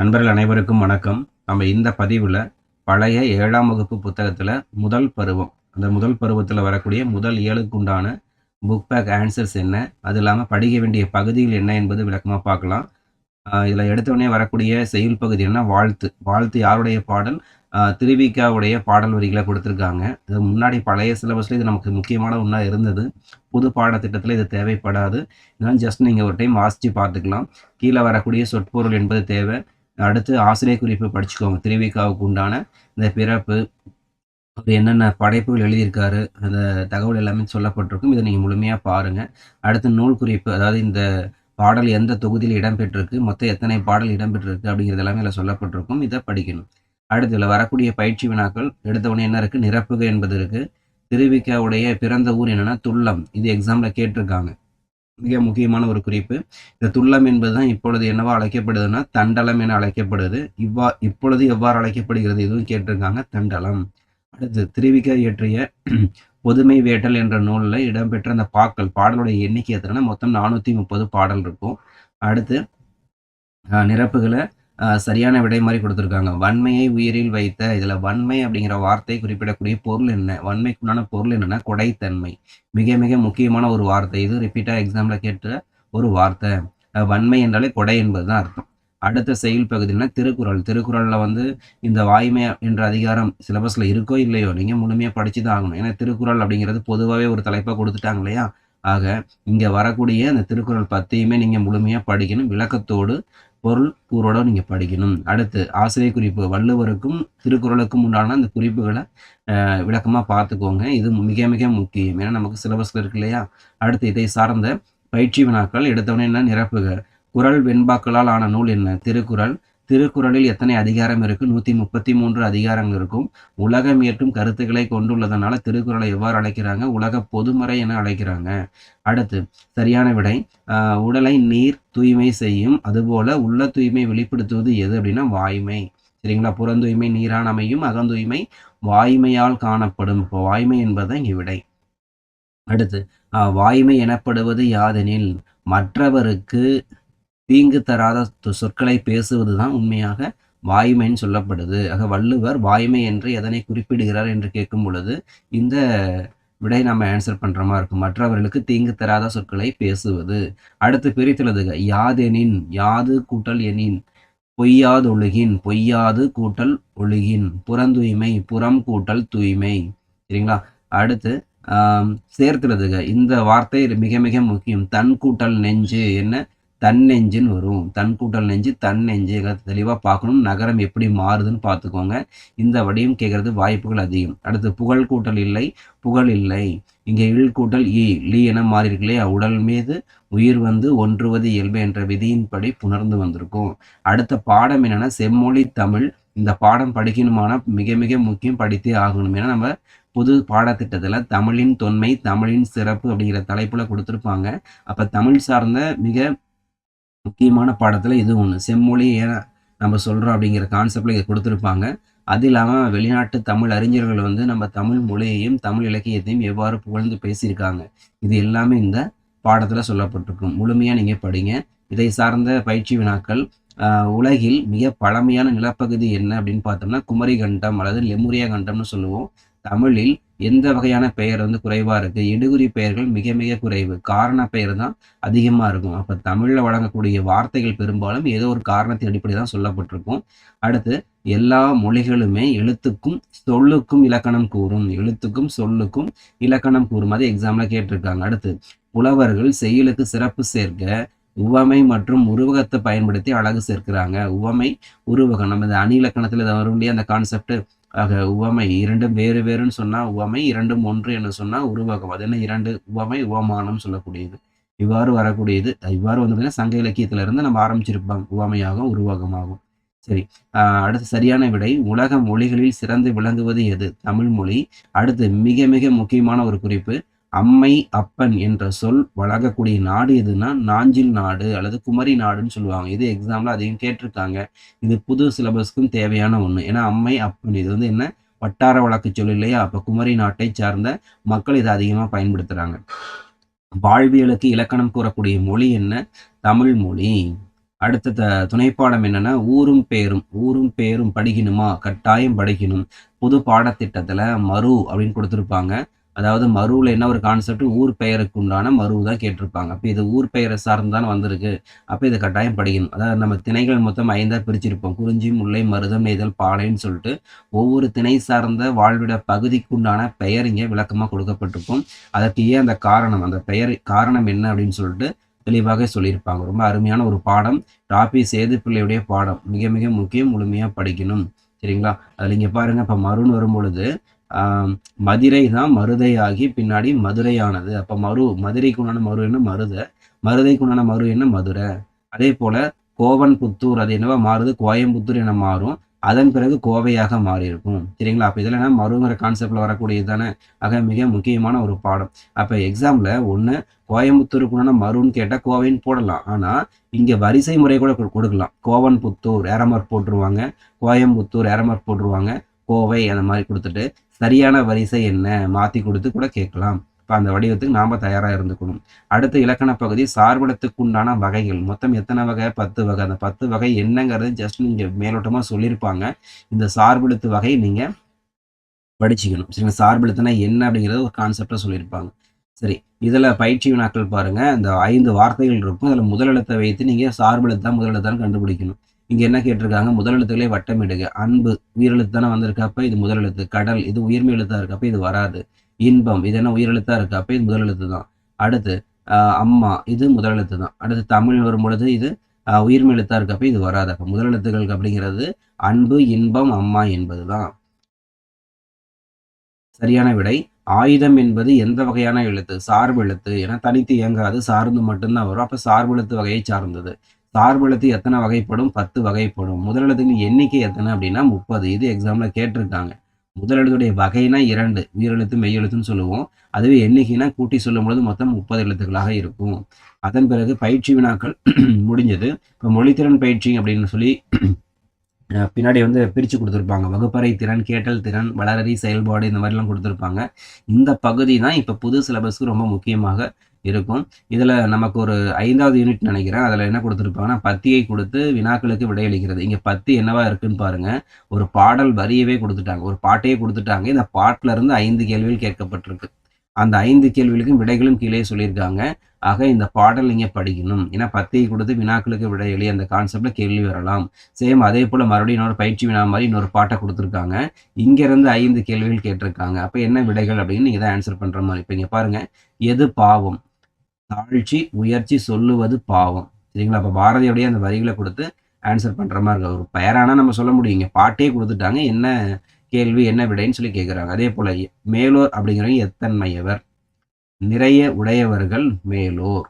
நண்பர்கள் அனைவருக்கும் வணக்கம். நம்ம இந்த பதிவில் பழைய ஏழாம் வகுப்பு புத்தகத்தில் முதல் பருவம் அந்த முதல் பருவத்தில் வரக்கூடிய முதல் ஏழுக்குண்டான புக் பேக் ஆன்சர்ஸ் என்ன அது இல்லாமல் படிக்க வேண்டிய பகுதிகள் என்ன என்பது விளக்கமாக பார்க்கலாம். இதில் எடுத்தவுடனே வரக்கூடிய செயல் பகுதி என்ன வாழ்த்து. வாழ்த்து யாருடைய பாடல்? திருவிக்காவுடைய பாடல் வரிகளை கொடுத்துருக்காங்க. இது முன்னாடி பழைய சிலபஸில் இது நமக்கு முக்கியமான ஒன்றா இருந்தது. புது பாடத்திட்டத்தில் இது தேவைப்படாது. இதனால் ஜஸ்ட் நீங்கள் ஒரு டைம் வாசித்து பார்த்துக்கலாம். கீழே வரக்கூடிய சொற்பொருள் என்பது தேவை. அடுத்து ஆசிரியர் குறிப்பு படிச்சுக்கோங்க. திருவிக்காவுக்கு உண்டான இந்த பிறப்பு அவர் என்னென்ன படைப்புகள் எழுதியிருக்காரு அந்த தகவல் எல்லாமே சொல்லப்பட்டிருக்கும். இதை நீங்கள் முழுமையாக பாருங்கள் அடுத்து நூல் குறிப்பு அதாவது இந்த பாடல் எந்த தொகுதியில் இடம்பெற்றிருக்கு மொத்தம் எத்தனை பாடல் இடம்பெற்றிருக்கு அப்படிங்கிறது எல்லாமே இதில் சொல்லப்பட்டிருக்கும். இதை படிக்கணும். அடுத்து இதில் வரக்கூடிய பயிற்சி வினாக்கள் எடுத்தவொடனே என்ன இருக்குது நிரப்புக என்பது இருக்குது திருவிக்காவுடைய பிறந்த ஊர் என்னென்னா துள்ளம். இது எக்ஸாமில் கேட்டிருக்காங்க. மிக முக்கியமான ஒரு குறிப்பு. இந்த துள்ளம் என்பதுதான் இப்பொழுது என்னவா அழைக்கப்படுதுன்னா தண்டலம் என அழைக்கப்படுது. இவ்வா இப்பொழுது எவ்வாறு அழைக்கப்படுகிறது இதுவும் கேட்டிருக்காங்க தண்டலம். அடுத்து திருவிக இயற்றிய பொதுமை வேட்டல் என்ற நூலில் இடம்பெற்ற அந்த பாக்கள் பாடலுடைய எண்ணிக்கை எத்தனைன்னா மொத்தம் நானூற்றி முப்பது பாடல் இருக்கும். அடுத்து நிரப்புகளை சரியான விடை மாதிரி கொடுத்துருக்காங்க. வன்மையை உயிரில் வைத்த இதில் வன்மை அப்படிங்கிற வார்த்தை குறிப்பிடக்கூடிய பொருள் என்ன? வன்மைக்குண்டான பொருள் என்னென்னா கொடைத்தன்மை. மிக மிக முக்கியமான ஒரு வார்த்தை. இது ரிப்பீட்டாக எக்ஸாமில் கேட்ட ஒரு வார்த்தை. வன்மை என்றாலே கொடை என்பது தான் அர்த்தம். அடுத்த செயல் பகுதினா திருக்குறள். திருக்குறளில் வந்து இந்த வாய்மை என்ற அதிகாரம் சிலபஸில் இருக்கோ இல்லையோ நீங்கள் முழுமையாக படித்து தான் ஆகணும். ஏன்னா திருக்குறள் அப்படிங்கிறது பொதுவாகவே ஒரு தலைப்பாக கொடுத்துட்டாங்க இல்லையா? ஆக இங்கே வரக்கூடிய அந்த திருக்குறள் பத்தையுமே நீங்கள் முழுமையாக படிக்கணும். விளக்கத்தோடு பொருள் கூறோட நீங்கள் படிக்கணும். அடுத்து ஆசிரியர் குறிப்பு வள்ளுவருக்கும் திருக்குறளுக்கும் உண்டான அந்த குறிப்புகளை விளக்கமாக பார்த்துக்கோங்க. இது மிக மிக முக்கியம். ஏன்னா நமக்கு சிலபஸில் இருக்கு இல்லையா? அடுத்து இதை சார்ந்த பயிற்சி வினாக்கள் எடுத்தவொடனே என்ன நிரப்புக? குறள் வெண்பாக்களால் ஆன நூல் என்ன? திருக்குறள். திருக்குறளில் எத்தனை அதிகாரம் இருக்கு? நூற்றி முப்பத்தி மூன்று அதிகாரங்கள் இருக்கும். உலகம் ஏற்றும் கருத்துக்களை கொண்டுள்ளதனால திருக்குறளை எவ்வாறு அழைக்கிறாங்க? உலக பொதுமறை என அழைக்கிறாங்க. அடுத்து சரியான விடை. உடலை நீர் தூய்மை செய்யும். அதுபோல உள்ள தூய்மை வெளிப்படுத்துவது எது அப்படின்னா வாய்மை. சரிங்களா? புறந்தூய்மை நீரான் அமையும் அகந்தூய்மை வாய்மையால் காணப்படும். இப்போ வாய்மை என்பது இங்கே விடை. அடுத்து வாய்மை எனப்படுவது யாதெனில் மற்றவருக்கு தீங்கு தராத சொற்களை பேசுவது தான் உண்மையாக வாய்மைன்னு சொல்லப்படுது. ஆக வள்ளுவர் வாய்மை என்று எதனை குறிப்பிடுகிறார் என்று கேட்கும் பொழுது இந்த விடை நம்ம ஆன்சர் பண்ணுற மாதிரி இருக்கும். மற்றவர்களுக்கு தீங்கு தராத சொற்களை பேசுவது. அடுத்து பிரித்துள்ளதுக யாதெனின் யாது கூட்டல் எனின் பொய்யாது ஒழுகின் பொய்யாது கூட்டல் ஒழுகின் புறந்தூய்மை புறம் கூட்டல் தூய்மை. சரிங்களா? அடுத்து ஆம், சேர்த்துள்ளதுக இந்த வார்த்தை மிக மிக முக்கியம். தன் கூட்டல் நெஞ்சு என்ன? தன் நெஞ்சுன்னு வரும். தன் கூட்டல் நெஞ்சு தன் நெஞ்சு தெளிவாக பார்க்கணும். நகரம் எப்படி மாறுதுன்னு பார்த்துக்கோங்க. இந்த வடியும் கேட்கறது வாய்ப்புகள் அதிகம். அடுத்து புகழ் கூட்டல் இல்லை புகழ் இல்லை. இங்கே இல் கூட்டல் ஈ லீ என மாறி இல்லையா உடல் மீது உயிர் வந்து ஒன்றுவது இயல்பு என்ற விதியின்படி புணர்ந்து வந்திருக்கும். அடுத்த பாடம் என்னென்னா செம்மொழி தமிழ். இந்த பாடம் படிக்கணுமான மிக மிக முக்கியம் படித்தே ஆகணும். ஏன்னா நம்ம புது பாடத்திட்டத்தில் தமிழின் தொன்மை தமிழின் சிறப்பு அப்படிங்கிற தலைப்புல கொடுத்துருப்பாங்க. அப்போ தமிழ் சார்ந்த மிக முக்கியமான பாடத்தில் இது ஒன்று செம்மொழி ஏன் நம்ம சொல்கிறோம் அப்படிங்கிற கான்செப்டில் இதை கொடுத்துருப்பாங்க. அது இல்லாமல் வெளிநாட்டு தமிழ் அறிஞர்கள் வந்து நம்ம தமிழ் மொழியையும் தமிழ் இலக்கியத்தையும் எவ்வாறு புகழ்ந்து பேசியிருக்காங்க. இது எல்லாமே இந்த பாடத்தில் சொல்லப்பட்டிருக்கும் முழுமையாக நீங்கள் படிங்க. இதை சார்ந்த பயிற்சி வினாக்கள் உலகில் மிக பழமையான நிலப்பகுதி என்ன அப்படின்னு பார்த்தோம்னா குமரி கண்டம் அல்லது லெமுரியா கண்டம்னு சொல்லுவோம். தமிழில் எந்த வகையான பெயர் வந்து குறைவாக இருக்குது இடுகுறி பெயர்கள் மிக மிக குறைவு. காரண பெயர் தான் அதிகமாக இருக்கும். அப்போ தமிழில் வழங்கக்கூடிய வார்த்தைகள் பெரும்பாலும் ஏதோ ஒரு காரணத்தின் அடிப்படை தான் சொல்லப்பட்டிருக்கும். அடுத்து எல்லா மொழிகளுமே எழுத்துக்கும் சொல்லுக்கும் இலக்கணம் கூறும். எழுத்துக்கும் சொல்லுக்கும் இலக்கணம் கூறும். அது எக்ஸாமில் கேட்டிருக்காங்க. அடுத்து புலவர்கள் செயலுக்கு சிறப்பு சேர்க்க உவமை மற்றும் உருவகத்தை பயன்படுத்தி அழகு சேர்க்கிறாங்க. உவமை உருவகம். நம்ம இந்த அணி இலக்கணத்தில் வரும் இல்லையா அந்த கான்செப்ட் ஆக உவமை இரண்டும் வேறு வேறுன்னு சொன்னா உவமை இரண்டும் ஒன்று என்று சொன்னா உருவகம். அது என்ன? இரண்டு உவமை உவமானம் சொல்லக்கூடியது. இவ்வாறு வரக்கூடியது. இவ்வாறு வந்து பார்த்தீங்கன்னா சங்க இலக்கியத்துல இருந்து நம்ம ஆரம்பிச்சிருப்போம். உவமையாகும் உருவாகமாகும் சரி. ஆஹ் அடுத்து சரியான விடை உலக மொழிகளில் சிறந்து விளங்குவது எது? தமிழ் மொழி. அடுத்து மிக மிக முக்கியமான ஒரு குறிப்பு அம்மை அப்பன் என்ற சொல் வழங்கக்கூடிய நாடு எதுனா நாஞ்சில் நாடு அல்லது குமரி நாடுன்னு சொல்லுவாங்க. இது எக்ஸாம்பிள் அதையும் கேட்டிருக்காங்க. இது புது சிலபஸ்க்கும் தேவையான ஒன்று ஏன்னா அம்மை அப்பன் இது வந்து என்ன? வட்டார வழக்கு சொல் இல்லையா? அப்போ குமரி நாட்டை சார்ந்த மக்கள் இதை அதிகமாக பயன்படுத்துகிறாங்க வாழ்வியலுக்கு இலக்கணம் கூறக்கூடிய மொழி என்ன? தமிழ் மொழி. அடுத்த த துணைப்பாடம் என்னன்னா ஊரும் பேரும். ஊரும் பேரும் படிக்கணுமா? கட்டாயம் படிக்கணும். புது பாடத்திட்டத்தில் மறு அப்படின்னு கொடுத்துருப்பாங்க. அதாவது மருவில் என்ன ஒரு கான்செப்ட் ஊர் பெயருக்கு உண்டான மருவு தான் கேட்டிருப்பாங்க. அப்போ இது ஊர் பெயரை சார்ந்து தான் வந்திருக்கு. அப்போ இதை கட்டாயம் படிக்கணும். அதாவது நம்ம திணைகள் மொத்தம் ஐந்தாக பிரிச்சிருப்போம். குறிஞ்சி முல்லை மருதம் நெய்தல் பாலைன்னு சொல்லிட்டு ஒவ்வொரு திணை சார்ந்த வாழ்விட பகுதிக்குண்டான பெயர் இங்கே விளக்கமாக கொடுக்கப்பட்டிருக்கும். அதற்கு ஏன் அந்த காரணம்? அந்த பெயர் காரணம் என்ன அப்படின்னு சொல்லிட்டு தெளிவாக சொல்லியிருப்பாங்க. ரொம்ப அருமையான ஒரு பாடம். டாபி சேது பிள்ளையுடைய பாடம். மிக மிக முக்கியம் முழுமையாக படிக்கணும். சரிங்களா? அதில் இங்கே பாருங்கள் இப்போ மருன்னு வரும்பொழுது மதுரை தான் மருதையாகி பின்னாடி மதுரையானது. அப்போ மரு மதுரைக்கு உண்டான மரு என்ன? மருதை. மருதைக்கு உண்டான மரு என்ன? மதுரை. அதே போல கோவன் புத்தூர் அது என்னவா மாறுது? கோயம்புத்தூர் என மாறும். அதன் பிறகு கோவையாக மாறியிருக்கும். சரிங்களா? அப்போ இதில் என்ன? மருங்கிற கான்செப்டில் வரக்கூடியது தானே? ஆக மிக முக்கியமான ஒரு பாடம். அப்போ எக்ஸாமில் ஒன்று கோயம்புத்தூருக்குண்டான மருன்னு கேட்டால் கோவைன்னு போடலாம். ஆனால் இங்கே வரிசை முறை கூட கொடுக்கலாம். கோவன் புத்தூர் ஏரமர் போட்டுருவாங்க. கோயம்புத்தூர் ஏரமர் போட்டுருவாங்க. கோவை அந்த மாதிரி கொடுத்துட்டு சரியான வரிசை என்ன? மாற்றி கொடுத்து கூட கேட்கலாம். இப்போ அந்த வடிவத்துக்கு நாம் தயாராக இருந்துக்கணும். அடுத்த இலக்கண பகுதி சார்படத்துக்குண்டான வகைகள். மொத்தம் எத்தனை வகை? பத்து வகை. அந்த பத்து வகை என்னங்கிறது ஜஸ்ட் நீங்கள் மேலோட்டமாக சொல்லியிருப்பாங்க. இந்த சார்பெழுத்து வகை நீங்கள் படிச்சுக்கணும். சரிங்களா? சார்பெழுத்துனா என்ன அப்படிங்கிறது ஒரு கான்செப்டாக சொல்லியிருப்பாங்க. சரி இதில் பயிற்சி வினாக்கள் பாருங்கள் இந்த ஐந்து வார்த்தைகள் இருக்கும். அதில் முதலெழுத்தை வைத்து நீங்கள் சார்பெழுத்தான் முதலெழுத்தான்னு கண்டுபிடிக்கணும். இங்கே என்ன கேட்டிருக்காங்க? முதலெழுத்துக்களே வட்டமிடுக. அன்பு உயிரெழுத்து தானே வந்திருக்கப்ப இது முதலெழுத்து கடல் இது உயிர்மை எழுத்தாக இருக்கப்ப இது வராது. இன்பம் இது என்ன உயிரெழுத்தாக இருக்கப்ப இது முதலெழுத்து தான். அடுத்து அம்மா இது முதலெழுத்து தான். அடுத்து தமிழ் வரும் பொழுது இது உயிர்மை எழுத்தாக இருக்கப்ப இது வராது அப்போ முதலெழுத்துக்கள் அப்படிங்கிறது அன்பு இன்பம் அம்மா என்பது தான். சரியான விடை. ஆயுதம் என்பது எந்த வகையான எழுத்து? சார்பு எழுத்து. என தனித்து இயங்காது. சார்ந்து மட்டும்தான் வரும். அப்போ சார்பு எழுத்து வகையை சார்ந்தது. சார்பெழுத்து எத்தனை வகைப்படும்? பத்து வகைப்படும். முதலெழுத்துக்கு எண்ணிக்கை எத்தனை அப்படின்னா முப்பது. இது எக்ஸாமில் கேட்டிருக்காங்க. முதலெழுத்துடைய வகைனா இரண்டு. உயிரெழுத்து மெய்யெழுத்துன்னு சொல்லுவோம். அதுவே எண்ணிக்கைனா கூட்டி சொல்லும் பொழுது மொத்தம் முப்பது எழுத்துக்களாக இருக்கும். அதன் பிறகு பயிற்சி வினாக்கள் முடிஞ்சது. இப்போ மொழித்திறன் பயிற்சி அப்படின்னு சொல்லி பின்னாடி வந்து பிரித்து கொடுத்துருப்பாங்க. வகுப்பறை திறன் கேட்டல் திறன் வளரறி செயல்பாடு இந்த மாதிரிலாம் கொடுத்துருப்பாங்க. இந்த பகுதி தான் இப்போ புது சிலபஸ்க்கு ரொம்ப முக்கியமாக இருக்கும். இதில் நமக்கு ஒரு ஐந்தாவது யூனிட் நினைக்கிறேன். அதில் என்ன கொடுத்துருப்பாங்கன்னா பத்தியை கொடுத்து வினாக்களுக்கு விடையளிக்கிறது இங்கே பத்தி என்னவா இருக்குன்னு பாருங்கள் ஒரு பாடல் வரியவே கொடுத்துட்டாங்க. ஒரு பாட்டையே கொடுத்துட்டாங்க. இந்த பாட்டில் இருந்து ஐந்து கேள்விகள் கேட்கப்பட்டிருக்கு. அந்த ஐந்து கேள்விகளுக்கும் விடைகளும் கீழே சொல்லியிருக்காங்க. ஆக இந்த பாடல் நீங்கள் படிக்கணும். ஏன்னா பத்தியை கொடுத்து வினாக்களுக்கு விடை எழுதி அந்த கான்செப்டில் கேள்வி வரலாம். சேம் அதே போல் மறுபடியும் இன்னொரு பயிற்சி வினா மாதிரி இன்னொரு பாட்டை கொடுத்துருக்காங்க. இங்கேருந்து ஐந்து கேள்விகள் கேட்டிருக்காங்க. அப்போ என்ன விடைகள் அப்படின்னு நீங்கள் தான் ஆன்சர் பண்ணுற மாதிரி இப்போ இங்கே பாருங்கள் எது பாவம்? தாழ்ச்சி உயர்ச்சி சொல்லுவது பாவம். சரிங்களா? அப்போ பாரதியோடைய அந்த வரிகளை கொடுத்து ஆன்சர் பண்ணுற மாதிரி இருக்கு ஒரு பெயரானா நம்ம சொல்ல முடியும். இங்கே பாட்டே கொடுத்துட்டாங்க. என்ன கேள்வி என்ன விடைன்னு சொல்லி கேட்குறாங்க அதே போல் மேலோர் அப்படிங்கிறவங்க எத்தன்மையவர்? நிறைய உடையவர்கள் மேலோர்.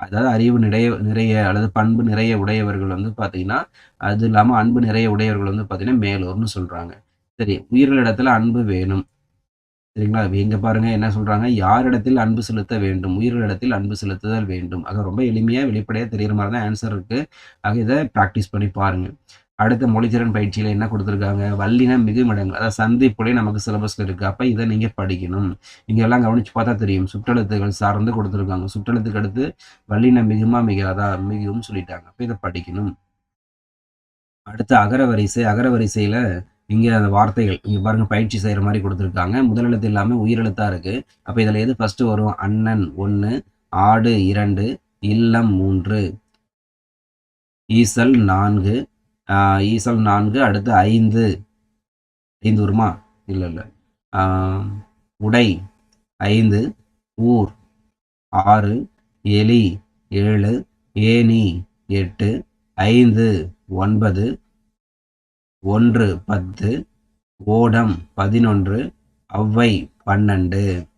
அதாவது அறிவு நிறைய நிறைய அல்லது பண்பு நிறைய உடையவர்கள் வந்து பார்த்தீங்கன்னா அது இல்லாமல் அன்பு நிறைய உடையவர்கள் வந்து பார்த்தீங்கன்னா மேலோர்னு சொல்கிறாங்க சரி உயிர்களிடத்தில் அன்பு வேணும். சரிங்களா? இங்கே பாருங்க என்ன சொல்றாங்க? யாரிடத்தில் அன்பு செலுத்த வேண்டும்? உயிரிடத்தில் அன்பு செலுத்துதல் வேண்டும். ஆக ரொம்ப எளிமையாக வெளிப்படையாக தெரியுற மாதிரி தான் ஆன்சர் இருக்கு. ஆக இதை ப்ராக்டிஸ் பண்ணி பாருங்க. அடுத்த மொழித்திறன் பயிற்சியில் என்ன கொடுத்துருக்காங்க? வல்லின மிகுமிடங்கள் அதாவது சந்திப்புலேயே நமக்கு சிலபஸில் இருக்குது அப்போ இதை நீங்கள் படிக்கணும். நீங்கள் எல்லாம் கவனிச்சு பார்த்தா தெரியும். சுற்றெழுத்துகள் சார்ந்து கொடுத்துருக்காங்க. சுற்றெழுத்துக்கு அடுத்து வல்லின மிகுமா மிகாதா மிகவும் சொல்லிட்டாங்க. அப்போ இதை படிக்கணும். அடுத்து அகரவரிசை அகரவரிசையில் இங்கே அந்த வார்த்தைகள் இங்கே பாருங்கள் பயிற்சி செய்கிற மாதிரி கொடுத்துருக்காங்க. முதலெழுத்து இல்லாமல் உயிரெழுத்தாக இருக்குது அப்போ இதில் எது ஃபஸ்ட்டு வரும்? அண்ணன் ஒன்று ஆடு இரண்டு இல்லம் மூன்று ஈசல் நான்கு ஈசல் நான்கு அடுத்து ஐந்து. ஐந்து வருமா? இல்லை இல்லை. உடை ஐந்து ஊர் ஆறு எலி ஏழு ஏனி எட்டு ஐந்து ஒன்பது ஒன்று பத்து ஓடம் பதினொன்று அவ்வை பன்னெண்டு.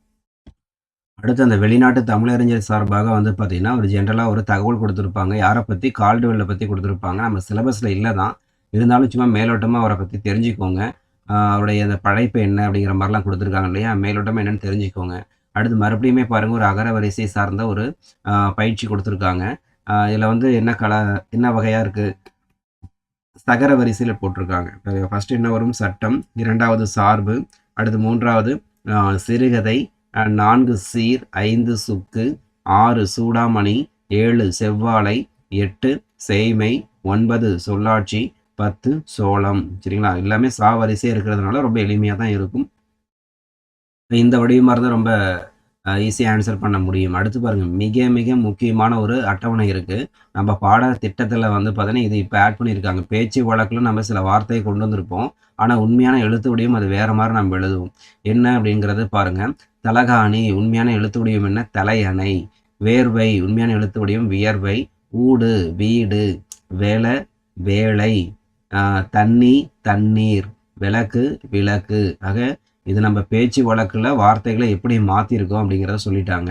அடுத்து அந்த வெளிநாட்டு தமிழறிஞர் சார்பாக வந்து பார்த்திங்கன்னா ஒரு ஜென்ரலாக ஒரு தகவல் கொடுத்துருப்பாங்க. யாரை பற்றி கால்டுவெல்லை பற்றி கொடுத்துருப்பாங்க. நம்ம சிலபஸில் இல்லை தான். இருந்தாலும் சும்மா மேலோட்டமாக அவரை பற்றி தெரிஞ்சுக்கோங்க. அவருடைய அந்த படைப்பு என்ன அப்படிங்கிற மாதிரிலாம் கொடுத்துருக்காங்க இல்லையா? மேலோட்டமாக என்னென்னு தெரிஞ்சுக்கோங்க. அடுத்து மறுபடியுமே பாருங்கள் ஒரு அகர வரிசை சார்ந்த ஒரு பயிற்சி கொடுத்துருக்காங்க. இதில் வந்து என்ன கல என்ன வகையாக இருக்குது சகர வரிசையில் போட்டிருக்காங்க. ஃபஸ்ட்டு என்ன வரும்? சட்டம். இரண்டாவது சார்பு. அடுத்து மூன்றாவது சிறுகதை. நான்கு சீர் ஐந்து சுக்கு ஆறு சூடாமணி ஏழு செவ்வாழை எட்டு செய்மை ஒன்பது சொல்லாட்சி பத்து சோளம். சரிங்களா? எல்லாமே சா வரிசையாக இருக்கிறதுனால ரொம்ப எளிமையாக தான் இருக்கும். இந்த வடிவமாக இருந்தால் ரொம்ப ஈஸியாக ஆன்சர் பண்ண முடியும். அடுத்து பாருங்கள் மிக மிக முக்கியமான ஒரு அட்டவணை இருக்குது நம்ம பாட திட்டத்தில் வந்து பார்த்தீங்கன்னா இது இப்போ ஆட் பண்ணியிருக்காங்க. பேச்சு வழக்கில் நம்ம சில வார்த்தையை கொண்டு வந்திருப்போம். ஆனால் உண்மையான எழுத்து வடிவம் அது வேறு மாதிரி நம்ம எழுதுவோம். என்ன அப்படிங்கிறது பாருங்கள் தலகாணி உண்மையான எழுத்து வடிவம் என்ன? தலையணை. வேர்வை உண்மையான எழுத்து வடிவம் வியர்வை. ஊடு வீடு. வேலை வேலை தண்ணி தண்ணீர். விளக்கு விளக்கு. ஆக இது நம்ம பேச்சு வழக்கில் வார்த்தைகளை எப்படி மாற்றிருக்கோம் அப்படிங்கிறத சொல்லிட்டாங்க.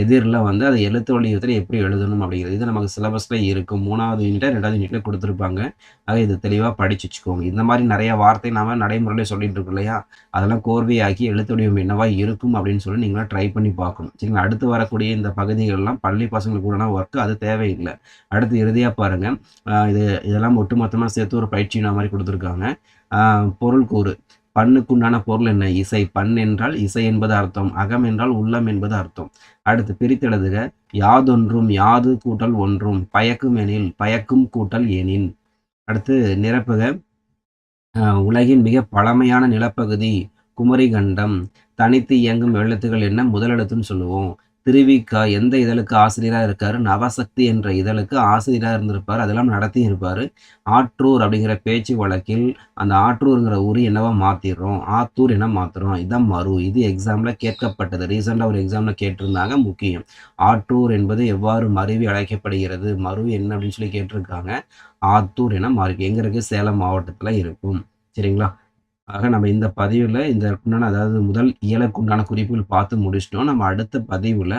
எதிரில் வந்து அதை எழுத்து வடிவத்தில் எப்படி எழுதணும் அப்படிங்கிறது. இது நமக்கு சிலபஸில் இருக்கும். மூணாவது யூனிட்டை ரெண்டாவது யூனிட்ல கொடுத்துருப்பாங்க. ஆக இது தெளிவாக படிச்சு வச்சுக்கோங்க. இந்த மாதிரி நிறைய வார்த்தை நாம நடைமுறையில் சொல்லிட்டு இருக்கோம் இல்லையா? அதெல்லாம் கோர்வையாக்கி எழுத்து வடிவம் என்னவா இருக்கும் அப்படின்னு சொல்லி நீங்களாம் ட்ரை பண்ணி பார்க்கணும். சரிங்களா? அடுத்து வரக்கூடிய இந்த பகுதிகள்லாம் பள்ளி பசங்களுக்கு கூட ஒர்க்கு அது தேவையில்லை. அடுத்து இறுதியாக பாருங்கள் இது இதெல்லாம் ஒட்டுமொத்தமாக சேர்த்து ஒரு பயிற்சி மாதிரி கொடுத்துருக்காங்க. பொருள் கூறு. பண்ணுக்குண்டான பொருள் என்ன? இசை. பண் என்றால் இசை என்பது அர்த்தம். அகம் என்றால் உள்ளம் என்பது அர்த்தம். அடுத்து பிரித்தெழுதுக யாதொன்றும் யாது கூட்டல் ஒன்றும். பயக்கும் எனில் பயக்கும் கூட்டல் எனின். அடுத்து நிரப்புக. உலகின் மிக பழமையான நிலப்பகுதி குமரிகண்டம். தனித்து இயங்கும் எழுத்துகள் என்ன? முதலெழுத்துன்னு சொல்லுவோம். திருவிக்கா எந்த இதழுக்கு ஆசிரியராக இருக்காரு? நவசக்தி என்ற இதழுக்கு ஆசிரியராக இருந்திருப்பார். அதெல்லாம் நடத்தி இருப்பார். ஆற்றூர் அப்படிங்கிற பேச்சு வழக்கில் அந்த ஆற்றூருங்கிற ஊர் என்னவா மாற்றிடுறோம் ஆத்தூர் என்ன மாற்றுறோம் இதான் மறு. இது எக்ஸாமில் கேட்கப்பட்டது. ரீசெண்டாக ஒரு எக்ஸாமில் கேட்டிருந்தாங்க. முக்கியம். ஆற்றூர் என்பது எவ்வாறு மருவி அழைக்கப்படுகிறது? மறு என்ன அப்படின்னு சொல்லி கேட்டிருக்காங்க. ஆத்தூர் என மாறி எங்கே இருக்குது சேலம் மாவட்டத்தில் இருக்கும். சரிங்களா? ஆக நம்ம இந்த பதிவில் இந்த அதாவது முதல் இயலுக்குண்டான குறிப்புகள் பார்த்து முடிச்சிட்டோம். நம்ம அடுத்த பதிவில்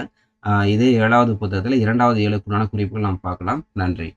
இதே ஏழாவது புத்தகத்தில் இரண்டாவது இயலுக்குண்டான குறிப்புகள் நாம் பார்க்கலாம். நன்றி.